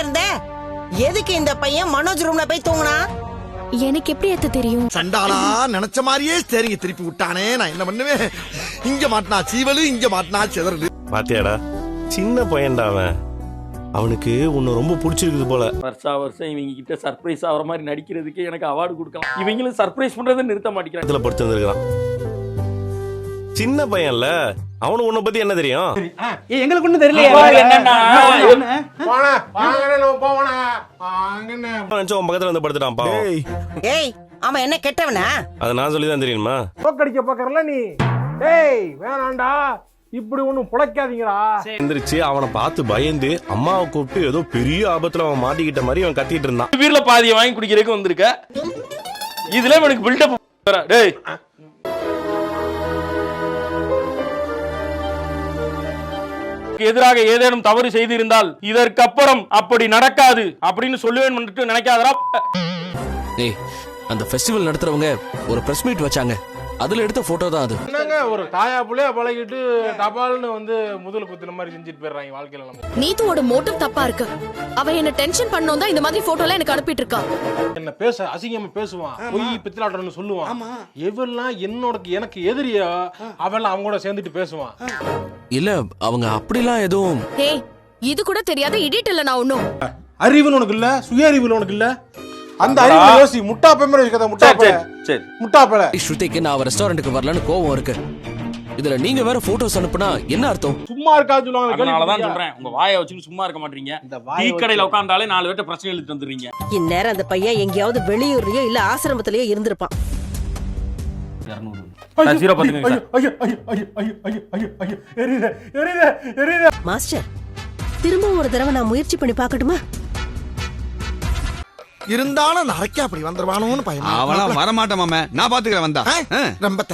இருந்த? எதுக்கு இந்த பையன் மனோஜ் ரூம்ல போய் தூங்குனா? எனக்கு எப்படி அத்த தெரியும்? சண்டாளா நினைச்ச மாதிரியே சரிங்க திருப்பி விட்டானே. நான் என்ன பண்ணுவேன்? இங்க மாட்டினா சீவலு இங்க மாட்டினா சிதறலு பாத்தியாடா சின்ன பையன்டா அவன். அவனுக்கு உன்னை ரொம்ப பிடிச்சிருக்குது போல. வருஷா வருஷம் இவங்க கிட்ட சர்ப்ரைஸ் ஆகிற மாதிரி நடிக்கிறதுக்கு எனக்கு அவார்டு கொடுக்கலாம். இவங்களும் சர்ப்ரைஸ் பண்றதை நிறுத்த மாட்டேங்கிறாங்க. இடத்துல படுத்து வந்திருக்கான் சின்ன பையன்ல அவனுக்கு உன்னை பத்தி என்ன தெரியும்? எங்களுக்கு ஒண்ணும் தெரியல உன் பக்கத்துல வந்து படுத்துட்டான் பாவம். ஏய் அவன் என்ன கெட்டவனா? அதை நான் சொல்லி தான் தெரியுமா? தோக்கடிக்க பாக்கறல நீ. ஏய் வேணாண்டா. இப்படி ஒண்ணும் புழைக்காதீங்கடா. எந்திரிச்சு அவனை பார்த்து பயந்து அம்மாவை கூப்பிட்டு ஏதோ பெரிய ஆபத்துல அவன் மாட்டிக்கிட்ட மாதிரி அவன் கத்திட்டு இருந்தான். வீர்ல பாதியை வாங்கி குடிக்கிறதுக்கு வந்திருக்க. இதுல எனக்கு பில்டப் டேய். எதிராக ஏதேனும் தவறு செய்திருந்தால் இதற்கப்புறம் அப்படி நடக்காது அப்படின்னு சொல்லுவேன் நினைக்காதரா அந்த ஃபெஸ்டிவல் நடத்துறவங்க ஒரு பிரஸ் மீட் வச்சாங்க. அதுல எடுத்த போட்டோ தான் அது. என்னங்க ஒரு தாயா புள்ளைய பழகிட்டு டபால்னு வந்து முதல் குத்துன மாதிரி செஞ்சுட்டு போயிடுறாங்க வாழ்க்கையில நம்ம. நீத்துவோட மோட்டிவ் தப்பா இருக்கு. அவ என்ன டென்ஷன் பண்ணோம் தான் இந்த மாதிரி போட்டோலாம் எனக்கு அனுப்பிட்டு இருக்கா. என்ன பேச அசிங்கமா பேசுவான். பொய் பித்திலாட்டம்னு சொல்லுவான். எவெல்லாம் என்னோட எனக்கு எதிரியோ அவெல்லாம் அவங்க கூட சேர்ந்துட்டு பேசுவான். இல்ல அவங்க அப்படிலாம் எதுவும் ஏய் இது கூட தெரியாத இடிட் இல்ல நான் ஒண்ணும். அறிவுன்னு உனக்கு இல்ல சுய அறிவுல உனக்கு இல்ல. அந்த அறிவு யோசி முட்டா பேமரை வைக்கிறத முட்டா சரி முட்டா பேல. ஸ்ருதிக்கு நான் அவ ரெஸ்டாரண்ட்டுக்கு வரலன்னு கோவம் இருக்கு. இதுல நீங்க வேற போட்டோஸ் அனுப்புனா என்ன அர்த்தம்? சும்மா இருக்கா சொல்லுவாங்க அதனால தான் சொல்றேன். உங்க வாயை வச்சுட்டு சும்மா இருக்க மாட்டீங்க. இந்த டீ கடையில உட்கார்ந்தாலே நாலு பேர்ட்ட பிரச்சனை எழுதிட்டு வந்துடுறீங்க. இந்நேரம் அந்த பையன் எங்கயாவது வெளியூர்லயோ இல்ல ஆசிரமத்திலயோ இருந்திருப்பான். மாஸ்டர் திரும்ப ஒரு தடவை நான் முயற்சி பண்ணி பாக்கட்டுமா இருந்தாலும் நரைக்க அப்படி வந்துருவானோன்னு பையன் அவனா வரமாட்டான் மாம. நான் பாத்துக்கிறேன் வந்தா. ரொம்ப தேங்க்ஸ்